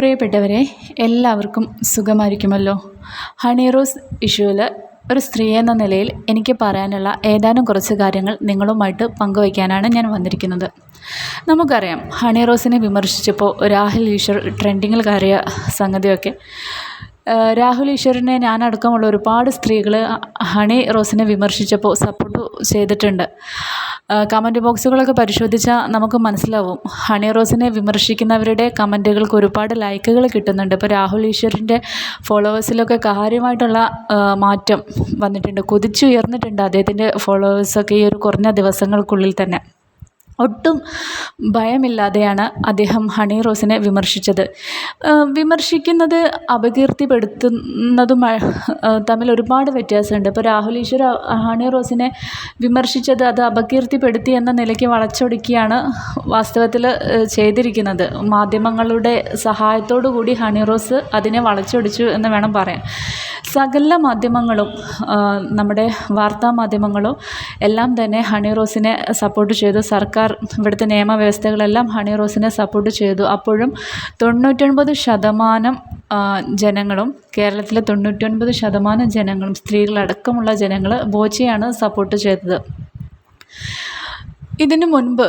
പ്രിയപ്പെട്ടവരെ എല്ലാവർക്കും സുഖമായിരിക്കുമല്ലോ? ഹണി റോസ് ഇഷ്യൂവിൽ ഒരു സ്ത്രീ എന്ന നിലയിൽ എനിക്ക് പറയാനുള്ള ഏതാനും കുറച്ച് കാര്യങ്ങൾ നിങ്ങളുമായിട്ട് പങ്കുവയ്ക്കാനാണ് ഞാൻ വന്നിരിക്കുന്നത്. നമുക്കറിയാം ഹണി റോസിനെ വിമർശിച്ചപ്പോൾ രാഹുൽ ഈശ്വർ ട്രെൻഡിങ്ങിൽ കയറിയ സംഗതിയൊക്കെ. രാഹുൽ ഈശ്വറിനെ ഞാനടക്കമുള്ള ഒരുപാട് സ്ത്രീകൾ ഹണി റോസിനെ വിമർശിച്ചപ്പോൾ സപ്പോർട്ട് ചെയ്തിട്ടുണ്ട്. കമന്റ് ബോക്സുകളൊക്കെ പരിശോധിച്ചാൽ നമുക്ക് മനസ്സിലാവും. ഹണി റോസിനെ വിമർശിക്കുന്നവരുടെ കമന്റുകൾക്ക് ഒരുപാട് ലൈക്കുകൾ കിട്ടുന്നുണ്ട്. ഇപ്പോൾ രാഹുൽ ഈശ്വറിന്റെ ഫോളോവേഴ്സിലൊക്കെ കാര്യമായിട്ടുള്ള മാറ്റം വന്നിട്ടുണ്ട്. കുതിച്ചുയർന്നിട്ടുണ്ട് അദ്ദേഹത്തിന്റെ ഫോളോവേഴ്സൊക്കെ ഈ ഒരു കുറഞ്ഞ ദിവസങ്ങൾക്കുള്ളിൽ തന്നെ. ഒട്ടും ഭയമില്ലാതെയാണ് അദ്ദേഹം ഹണി റോസിനെ വിമർശിച്ചത്. വിമർശിക്കുന്നത് അപകീർത്തിപ്പെടുത്തുന്നതും തമ്മിൽ ഒരുപാട് വ്യത്യാസമുണ്ട്. ഇപ്പോൾ രാഹുൽ ഈശ്വർ ഹണി റോസിനെ വിമർശിച്ചത് അത് അപകീർത്തിപ്പെടുത്തി എന്ന നിലയ്ക്ക് വളച്ചൊടുക്കിയാണ് വാസ്തവത്തിൽ ചെയ്തിരിക്കുന്നത്. മാധ്യമങ്ങളുടെ സഹായത്തോടു കൂടി ഹണി റോസ് അതിനെ വളച്ചൊടിച്ചു എന്ന് വേണം പറയാൻ. സകല മാധ്യമങ്ങളും നമ്മുടെ വാർത്താ മാധ്യമങ്ങളും എല്ലാം തന്നെ ഹണി റോസിനെ സപ്പോർട്ട് ചെയ്തു. സർക്കാർ ഇവിടുത്തെ നിയമവ്യവസ്ഥകളെല്ലാം ഹണി റോസിനെ സപ്പോർട്ട് ചെയ്തു. അപ്പോഴും തൊണ്ണൂറ്റൊൻപത് ശതമാനം ജനങ്ങളും കേരളത്തിലെ തൊണ്ണൂറ്റൊൻപത് ശതമാനം ജനങ്ങളും സ്ത്രീകളടക്കമുള്ള ജനങ്ങൾ ബോച്ചയാണ് സപ്പോർട്ട് ചെയ്തത്. ഇതിനു മുൻപ്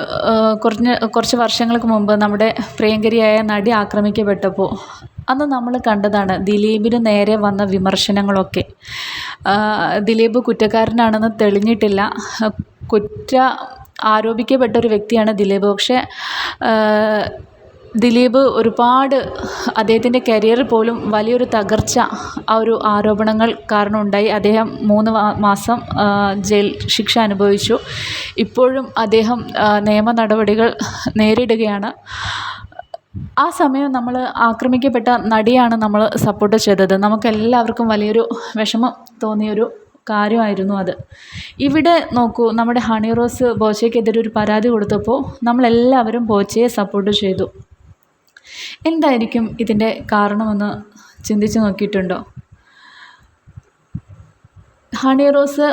കുറഞ്ഞ കുറച്ച് വർഷങ്ങൾക്ക് മുമ്പ് നമ്മുടെ പ്രിയങ്കരിയായ നടി ആക്രമിക്കപ്പെട്ടപ്പോൾ അന്ന് നമ്മൾ കണ്ടതാണ് ദിലീപിന് നേരെ വന്ന വിമർശനങ്ങളൊക്കെ. ദിലീപ് കുറ്റക്കാരനാണെന്ന് തെളിഞ്ഞിട്ടില്ല. കുറ്റ ആരോപിക്കപ്പെട്ട ഒരു വ്യക്തിയാണ് ദിലീപ്. പക്ഷേ ദിലീപ് ഒരുപാട് അദ്ദേഹത്തിന്റെ കരിയറിൽ പോലും വലിയൊരു തകർച്ച ആ ഒരു ആരോപണങ്ങൾ കാരണം ഉണ്ടായി അദ്ദേഹം മൂന്ന് മാസം ജയിൽ ശിക്ഷ അനുഭവിച്ചു. ഇപ്പോഴും അദ്ദേഹം നിയമ നടപടികൾ നേരിടുകയാണ്. ആ സമയം നമ്മൾ ആക്രമിക്കപ്പെട്ട നടിയാണ് നമ്മൾ സപ്പോർട്ട് ചെയ്തത്. നമുക്കെല്ലാവർക്കും വലിയൊരു വിഷമം തോന്നിയൊരു കാര്യമായിരുന്നു അത്. ഇവിടെ നോക്കൂ നമ്മുടെ ഹണി റോസ് ബോച്ചയ്ക്കെതിരെ ഒരു പരാതി കൊടുത്തപ്പോൾ നമ്മളെല്ലാവരും ബോച്ചയെ സപ്പോർട്ട് ചെയ്തു. എന്തായിരിക്കും ഇതിന്റെ കാരണമെന്ന് ചിന്തിച്ച് നോക്കിയിട്ടുണ്ടോ? ഹണി റോസ്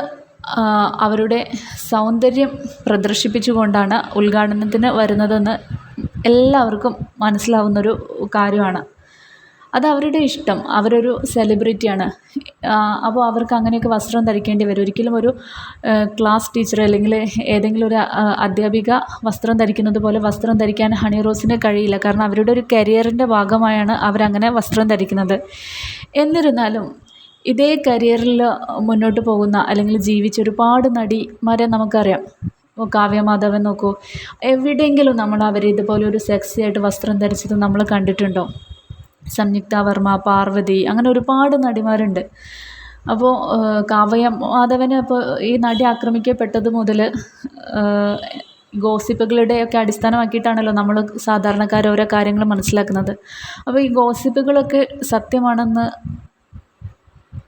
അവരുടെ സൗന്ദര്യം പ്രദർശിപ്പിച്ചുകൊണ്ടാണ് ഉദ്ഘാടനത്തിന് വരുന്നതെന്ന് എല്ലാവർക്കും മനസ്സിലാവുന്നൊരു കാര്യമാണ്. അത് അവരുടെ ഇഷ്ടം. അവരൊരു സെലിബ്രിറ്റിയാണ്. അപ്പോൾ അവർക്ക് അങ്ങനെയൊക്കെ വസ്ത്രം ധരിക്കേണ്ടി വരും. ഒരിക്കലും ഒരു ക്ലാസ് ടീച്ചർ അല്ലെങ്കിൽ ഏതെങ്കിലും ഒരു അധ്യാപിക വസ്ത്രം ധരിക്കുന്നത് പോലെ വസ്ത്രം ധരിക്കാൻ ഹണി റോസിന് കഴിയില്ല. കാരണം അവരുടെ ഒരു കരിയറിന്റെ ഭാഗമായാണ് അവരങ്ങനെ വസ്ത്രം ധരിക്കുന്നത്. എന്നിരുന്നാലും ഇതേ കരിയറിൽ മുന്നോട്ട് പോകുന്ന അല്ലെങ്കിൽ ജീവിച്ച ഒരുപാട് നടിമാരെ നമുക്കറിയാം. കാവ്യമാധവൻ കാവ്യ മാധവൻ നോക്കൂ. എവിടെയെങ്കിലും നമ്മൾ അവരെ ഇതുപോലെ ഒരു സെക്സി ആയിട്ട് വസ്ത്രം ധരിച്ചത് നമ്മൾ കണ്ടിട്ടുണ്ടോ? സംയുക്ത വർമ്മ പാർവതി അങ്ങനെ ഒരുപാട് നടിമാരുണ്ട്. അപ്പോൾ കാവ്യ മാധവന് അപ്പോൾ ഈ നടി ആക്രമിക്കപ്പെട്ടത് മുതൽ ഗോസിപ്പുകളുടെയൊക്കെ അടിസ്ഥാനമാക്കിയിട്ടാണല്ലോ നമ്മൾ സാധാരണക്കാർ ഓരോ കാര്യങ്ങൾ മനസ്സിലാക്കുന്നത്. അപ്പോൾ ഈ ഗോസിപ്പുകളൊക്കെ സത്യമാണെന്ന്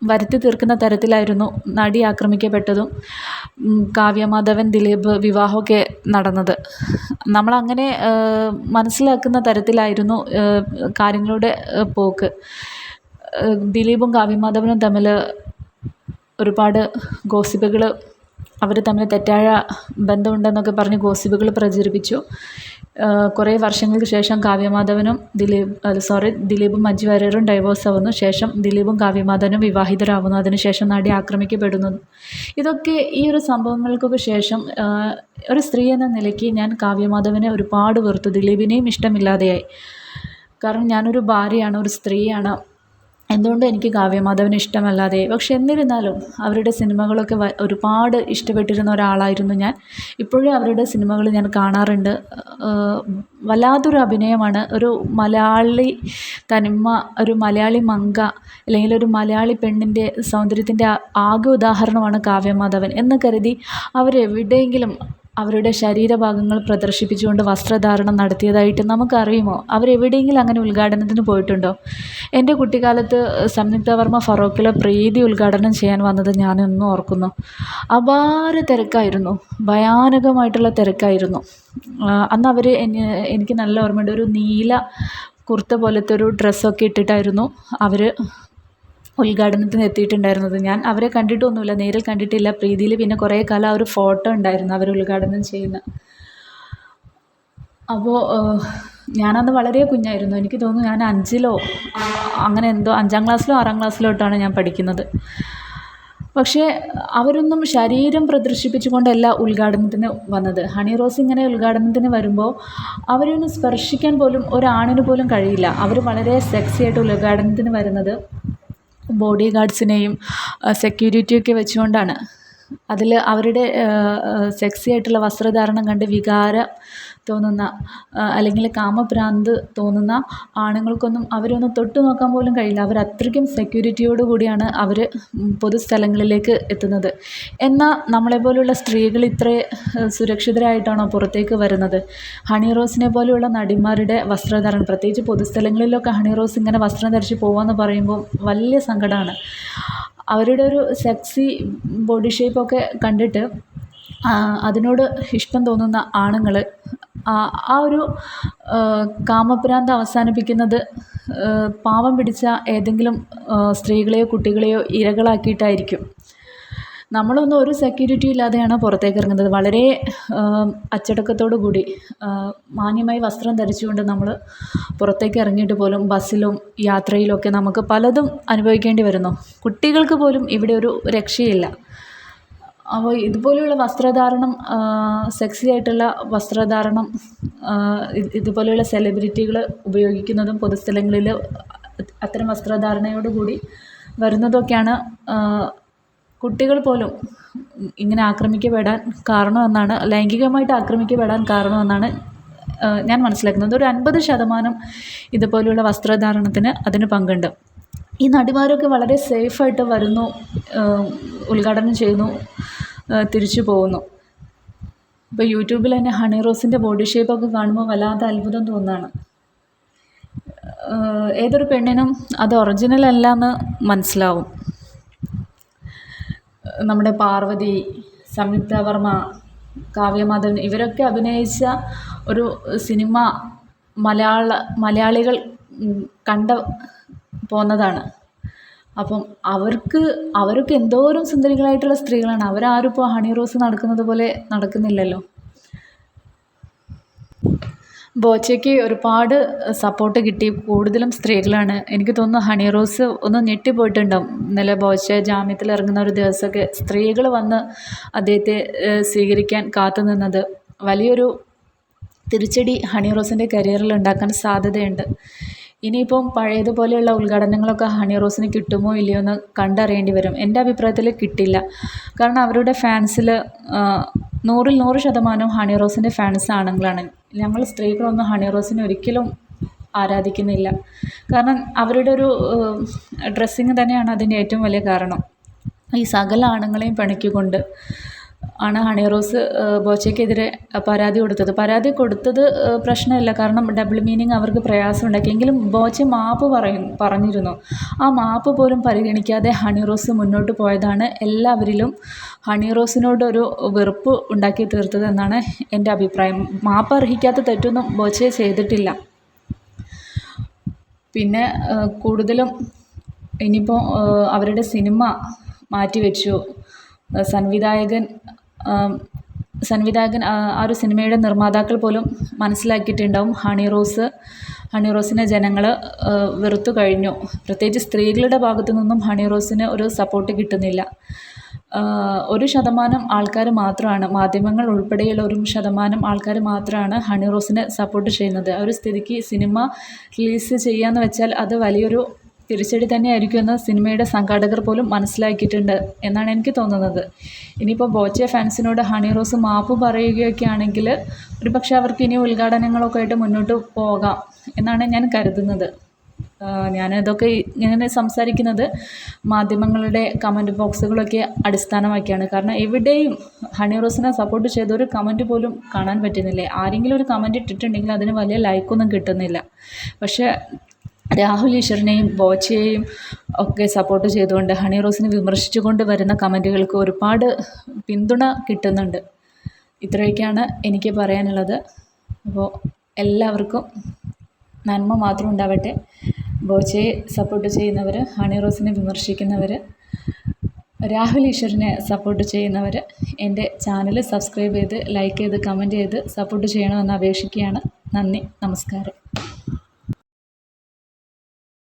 വരുത്തി തീർക്കുന്ന തരത്തിലായിരുന്നു നടി ആക്രമിക്കപ്പെട്ടതും കാവ്യമാധവൻ കാവ്യ മാധവൻ ദിലീപ് വിവാഹമൊക്കെ നടന്നത്. നമ്മളങ്ങനെ മനസ്സിലാക്കുന്ന തരത്തിലായിരുന്നു കാര്യങ്ങളുടെ പോക്ക്. ദിലീപും കാവ്യമാധവനും തമ്മിൽ ഒരുപാട് ഗോസിപ്പുകൾ അവർ തമ്മിൽ തെറ്റായ ബന്ധമുണ്ടെന്നൊക്കെ പറഞ്ഞ് ഗോസിപ്പുകൾ പ്രചരിപ്പിച്ചു. കുറേ വർഷങ്ങൾക്ക് ശേഷം കാവ്യമാധവനും ദിലീപ് സോറി ദിലീപും മഞ്ജു വാര്യരും ഡൈവോഴ്സ് ആവുന്നു. ശേഷം ദിലീപും കാവ്യമാധവനും വിവാഹിതരാകുന്നു അതിനുശേഷം നടി ആക്രമിക്കപ്പെടുന്നു. ഇതൊക്കെ ഈ ഒരു സംഭവങ്ങൾക്കൊക്കെ ശേഷം ഒരു സ്ത്രീ എന്ന നിലയ്ക്ക് ഞാൻ കാവ്യമാധവനെ ഒരുപാട് വെറുത്തു. ദിലീപിനെയും ഇഷ്ടമില്ലാതെയായി. കാരണം ഞാനൊരു ഭാര്യയാണ് ഒരു സ്ത്രീയാണ്. എന്തുകൊണ്ട് എനിക്ക് കാവ്യമാധവനെ ഇഷ്ടമല്ലാതെ? പക്ഷെ എന്നിരുന്നാലും അവരുടെ സിനിമകളൊക്കെ ഒരുപാട് ഇഷ്ടപ്പെട്ടിരുന്ന ഒരാളായിരുന്നു ഞാൻ. ഇപ്പോഴും അവരുടെ സിനിമകൾ ഞാൻ കാണാറുണ്ട്. വല്ലാത്തൊരു അഭിനയമാണ്. ഒരു മലയാളി തനിമ ഒരു മലയാളി മങ്ക അല്ലെങ്കിൽ ഒരു മലയാളി പെണ്ണിന്റെ സൗന്ദര്യത്തിന്റെ ആകെ ഉദാഹരണമാണ് കാവ്യമാധവൻ എന്ന് കരുതി അവരെവിടെയെങ്കിലും അവരുടെ ശരീരഭാഗങ്ങൾ പ്രദർശിപ്പിച്ചുകൊണ്ട് വസ്ത്രധാരണം നടത്തിയതായിട്ട് നമുക്കറിയുമോ? അവരെവിടെയെങ്കിലും അങ്ങനെ ഉദ്ഘാടനത്തിന് പോയിട്ടുണ്ടോ? എന്റെ കുട്ടിക്കാലത്ത് സംയുക്ത വർമ്മ ഫറോക്കിലെ പ്രീതി ഉദ്ഘാടനം ചെയ്യാൻ വന്നത് ഞാനൊന്നും ഓർക്കുന്നു. അപാര തിരക്കായിരുന്നു. ഭയാനകമായിട്ടുള്ള തിരക്കായിരുന്നു. അന്ന് അവർ എനിക്ക് നല്ല ഓർമ്മയുണ്ട്. ഒരു നീല കുർത്ത പോലത്തെ ഒരു ഡ്രസ്സൊക്കെ ഇട്ടിട്ടായിരുന്നു അവർ ഉദ്ഘാടനത്തിന് എത്തിയിട്ടുണ്ടായിരുന്നത്. ഞാൻ അവരെ കണ്ടിട്ടൊന്നുമില്ല നേരിൽ കണ്ടിട്ടില്ല. പ്രീതിയിൽ പിന്നെ കുറേ കാലം ആ ഒരു ഫോട്ടോ ഉണ്ടായിരുന്നു അവർ ഉദ്ഘാടനം ചെയ്യുന്ന. അപ്പോൾ ഞാനന്ന് വളരെ കുഞ്ഞായിരുന്നു. എനിക്ക് തോന്നുന്നു ഞാൻ അഞ്ചിലോ അങ്ങനെ എന്തോ അഞ്ചാം ക്ലാസ്സിലോ ആറാം ക്ലാസ്സിലോ തൊട്ടാണ് ഞാൻ പഠിക്കുന്നത്. പക്ഷേ അവരൊന്നും ശരീരം പ്രദർശിപ്പിച്ചുകൊണ്ടല്ല ഉദ്ഘാടനത്തിന് വന്നത്. ഹണി റോസ് ഇങ്ങനെ ഉദ്ഘാടനത്തിന് വരുമ്പോൾ അവരൊന്ന് സ്പർശിക്കാൻ പോലും ഒരാണിന് പോലും കഴിയില്ല. അവർ വളരെ സെക്സി ആയിട്ട് ഉദ്ഘാടനത്തിന് വരുന്നത് ബോഡി ഗാർഡ്സിനെയും സെക്യൂരിറ്റിയൊക്കെ വെച്ചുകൊണ്ടാണ്. അതിൽ അവരുടെ സെക്സി ആയിട്ടുള്ള വസ്ത്രധാരണം കണ്ട് വികാരം തോന്നുന്ന അല്ലെങ്കിൽ കാമഭ്രാന്ത് തോന്നുന്ന ആണുങ്ങൾക്കൊന്നും അവരൊന്ന് തൊട്ട് നോക്കാൻ പോലും കഴിയില്ല. അവർ അത്രയ്ക്കും സെക്യൂരിറ്റിയോട് കൂടിയാണ് അവർ പൊതുസ്ഥലങ്ങളിലേക്ക് എത്തുന്നത്. എന്നാൽ നമ്മളെപ്പോലുള്ള സ്ത്രീകൾ ഇത്ര സുരക്ഷിതരായിട്ടാണോ പുറത്തേക്ക് വരുന്നത്? ഹണി റോസിനെ പോലെയുള്ള നടിമാരുടെ വസ്ത്രധാരണം പ്രത്യേകിച്ച് പൊതുസ്ഥലങ്ങളിലൊക്കെ ഹണി റോസ് ഇങ്ങനെ വസ്ത്രം ധരിച്ച് പോവാന്ന് പറയുമ്പോൾ വലിയ സങ്കടമാണ് അവരുടെ ഒരു സെക്സി ബോഡി ഷേപ്പൊക്കെ കണ്ടിട്ട് അതിനോട് ഇഷ്ടം തോന്നുന്ന ആണുങ്ങൾ ആ ഒരു കാമഭ്രാന്ത് അവസാനിപ്പിക്കുന്നത് പാവം പിടിച്ച ഏതെങ്കിലും സ്ത്രീകളെയോ കുട്ടികളെയോ ഇരകളാക്കിയിട്ടായിരിക്കും. നമ്മളൊന്നും ഒരു സെക്യൂരിറ്റി ഇല്ലാതെയാണ് പുറത്തേക്ക് ഇറങ്ങുന്നത് വളരെ അച്ചടക്കത്തോടു കൂടി മാന്യമായി വസ്ത്രം ധരിച്ചുകൊണ്ട് നമ്മൾ പുറത്തേക്ക് ഇറങ്ങിയിട്ട് പോലും ബസ്സിലും യാത്രയിലൊക്കെ നമുക്ക് പലതും അനുഭവിക്കേണ്ടി വരുന്നു. കുട്ടികൾക്ക് പോലും ഇവിടെ ഒരു രക്ഷയില്ല. അപ്പോൾ ഇതുപോലെയുള്ള വസ്ത്രധാരണം സെക്സി ആയിട്ടുള്ള വസ്ത്രധാരണം ഇതുപോലെയുള്ള സെലിബ്രിറ്റികൾ ഉപയോഗിക്കുന്നതും പൊതുസ്ഥലങ്ങളിൽ അത്തരം വസ്ത്രധാരണയോടുകൂടി വരുന്നതൊക്കെയാണ് കുട്ടികൾ പോലും ഇങ്ങനെ ആക്രമിക്കപ്പെടാൻ കാരണമെന്നാണ് ലൈംഗികമായിട്ട് ആക്രമിക്കപ്പെടാൻ കാരണമെന്നാണ് ഞാൻ മനസ്സിലാക്കുന്നത്. ഒരു അൻപത് ശതമാനം ഇതുപോലെയുള്ള വസ്ത്രധാരണത്തിന് അതിന് പങ്കുണ്ട്. ഈ നടിമാരൊക്കെ വളരെ സേഫായിട്ട് വരുന്നു ഉദ്ഘാടനം ചെയ്യുന്നു തിരിച്ചു പോകുന്നു. ഇപ്പോൾ യൂട്യൂബിൽ തന്നെ ഹണി റോസിന്റെ ബോഡി ഷേപ്പൊക്കെ കാണുമ്പോൾ വല്ലാത്ത അത്ഭുതം തോന്നുകയാണ് ഏതൊരു പെണ്ണിനും അത് ഒറിജിനൽ അല്ല എന്ന് മനസ്സിലാവും. നമ്മുടെ പാർവതി സംയുക്ത വർമ്മ കാവ്യമാധവൻ ഇവരൊക്കെ അഭിനയിച്ച ഒരു സിനിമ മലയാള മലയാളികൾ കണ്ട പോന്നതാണ്. അപ്പം അവർക്ക് അവരൊക്കെ എന്തോരം സുന്ദരികളായിട്ടുള്ള സ്ത്രീകളാണ്. അവരാരും ഇപ്പോൾ ഹണി റോസ് നടക്കുന്നത് പോലെ നടക്കുന്നില്ലല്ലോ. ബോച്ചയ്ക്ക് ഒരുപാട് സപ്പോർട്ട് കിട്ടി. കൂടുതലും സ്ത്രീകളാണ്. എനിക്ക് തോന്നുന്നു ഹണി റോസ് ഒന്ന് ഞെട്ടിപ്പോയിട്ടുണ്ടാവും. ഇന്നലെ ബോച്ച ജാമ്യത്തിൽ ഇറങ്ങുന്ന ഒരു ദിവസമൊക്കെ സ്ത്രീകൾ വന്ന് അദ്ദേഹത്തെ സ്വീകരിക്കാൻ കാത്തു നിന്നത്. വലിയൊരു തിരിച്ചടി ഹണി റോസിന്റെ കരിയറിൽ ഉണ്ടാക്കാൻ സാധ്യതയുണ്ട്. ഇനിയിപ്പം പഴയതുപോലെയുള്ള ഉദ്ഘാടനങ്ങളൊക്കെ ഹണി റോസിന് കിട്ടുമോ ഇല്ലയോ എന്ന് കണ്ടറിയേണ്ടി വരും. എന്റെ അഭിപ്രായത്തിൽ കിട്ടില്ല. കാരണം അവരുടെ ഫാൻസിൽ നൂറിൽ നൂറ് ശതമാനവും ഹണി റോസിന്റെ ഫാൻസ് ആണുങ്ങളാണ്. ഞങ്ങൾ സ്ത്രീകളൊന്നും ഹണി റോസിനെ ഒരിക്കലും ആരാധിക്കുന്നില്ല. കാരണം അവരുടെ ഒരു ഡ്രസ്സിങ് തന്നെയാണ് അതിന്റെ ഏറ്റവും വലിയ കാരണം. ഈ സകല ആണുങ്ങളെയും പിണക്കിക്കൊണ്ട് ആണ് ഹണി റോസ് ബോച്ചയ്ക്കെതിരെ പരാതി കൊടുത്തത്. പരാതി കൊടുത്തത് പ്രശ്നമില്ല. കാരണം ഡബിൾ മീനിങ് അവർക്ക് പ്രയാസം ഉണ്ടാക്കി എങ്കിലും ബോച്ച മാപ്പ് പറയും പറഞ്ഞിരുന്നു. ആ മാപ്പ് പോലും പരിഗണിക്കാതെ ഹണി റോസ് മുന്നോട്ട് പോയതാണ് എല്ലാവരിലും ഹണി റോസിനോടൊരു വെറുപ്പ് ഉണ്ടാക്കി തീർത്തതെന്നാണ് എന്റെ അഭിപ്രായം. മാപ്പ് അർഹിക്കാത്ത തെറ്റൊന്നും ബോച്ചയെ ചെയ്തിട്ടില്ല. പിന്നെ കൂടുതലും ഇനിയിപ്പോൾ അവരുടെ സിനിമ മാറ്റിവെച്ചു. സംവിധായകൻ സംവിധായകൻ ആ ഒരു സിനിമയുടെ നിർമ്മാതാക്കൾ പോലും മനസ്സിലാക്കിയിട്ടുണ്ടാവും. ഹണി റോസ് ഹണി റോസിനെ ജനങ്ങൾ വെറുത്തു കഴിഞ്ഞു. പ്രത്യേകിച്ച് സ്ത്രീകളുടെ ഭാഗത്തു നിന്നും ഹണി റോസിന് ഒരു സപ്പോർട്ട് കിട്ടുന്നില്ല. ഒരു ശതമാനം ആൾക്കാർ മാത്രമാണ് മാധ്യമങ്ങൾ ഉൾപ്പെടെയുള്ള ഒരു ശതമാനം ആൾക്കാർ മാത്രമാണ് ഹണി റോസിനെ സപ്പോർട്ട് ചെയ്യുന്നത്. ആ ഒരു സ്ഥിതിക്ക് സിനിമ റിലീസ് ചെയ്യാന്ന് വെച്ചാൽ അത് വലിയൊരു തിരിച്ചടി തന്നെയായിരിക്കുമെന്ന് സിനിമയുടെ സംഘാടകർ പോലും മനസ്സിലാക്കിയിട്ടുണ്ട് എന്നാണ് എനിക്ക് തോന്നുന്നത്. ഇനിയിപ്പോൾ ബോച്ചെ ഫാൻസിനോട് ഹണി റോസ് മാപ്പ് പറയുകയൊക്കെ ആണെങ്കിൽ ഒരുപക്ഷെ അവർക്ക് ഇനി ഉദ്ഘാടനങ്ങളൊക്കെ ആയിട്ട് മുന്നോട്ട് പോകാം എന്നാണ് ഞാൻ കരുതുന്നത്. ഞാനിതൊക്കെ ഇങ്ങനെ സംസാരിക്കുന്നത് മാധ്യമങ്ങളുടെ കമന്റ് ബോക്സുകളൊക്കെ അടിസ്ഥാനമാക്കിയാണ്. കാരണം എവിടെയും ഹണി റോസിനെ സപ്പോർട്ട് ചെയ്ത ഒരു കമന്റ് പോലും കാണാൻ പറ്റുന്നില്ല. ആരെങ്കിലും ഒരു കമന്റ് ഇട്ടിട്ടുണ്ടെങ്കിൽ അതിന് വലിയ ലൈക്കൊന്നും കിട്ടുന്നില്ല. പക്ഷേ രാഹുൽ ഈശ്വറിനെയും ബോച്ചയെയും ഒക്കെ സപ്പോർട്ട് ചെയ്തുകൊണ്ട് ഹണി റോസിനെ വിമർശിച്ചുകൊണ്ട് വരുന്ന കമന്റുകൾക്ക് ഒരുപാട് പിന്തുണ കിട്ടുന്നുണ്ട്. ഇത്രയൊക്കെയാണ് എനിക്ക് പറയാനുള്ളത്. അപ്പോൾ എല്ലാവർക്കും നന്മ മാത്രം ഉണ്ടാവട്ടെ. ബോച്ചയെ സപ്പോർട്ട് ചെയ്യുന്നവർ ഹണി റോസിനെ വിമർശിക്കുന്നവർ രാഹുൽ ഈശ്വറിനെ സപ്പോർട്ട് ചെയ്യുന്നവർ എന്റെ ചാനൽ സബ്സ്ക്രൈബ് ചെയ്ത് ലൈക്ക് ചെയ്ത് കമന്റ് ചെയ്ത് സപ്പോർട്ട് ചെയ്യണമെന്ന് അപേക്ഷിക്കുകയാണ്. നന്ദി നമസ്കാരം.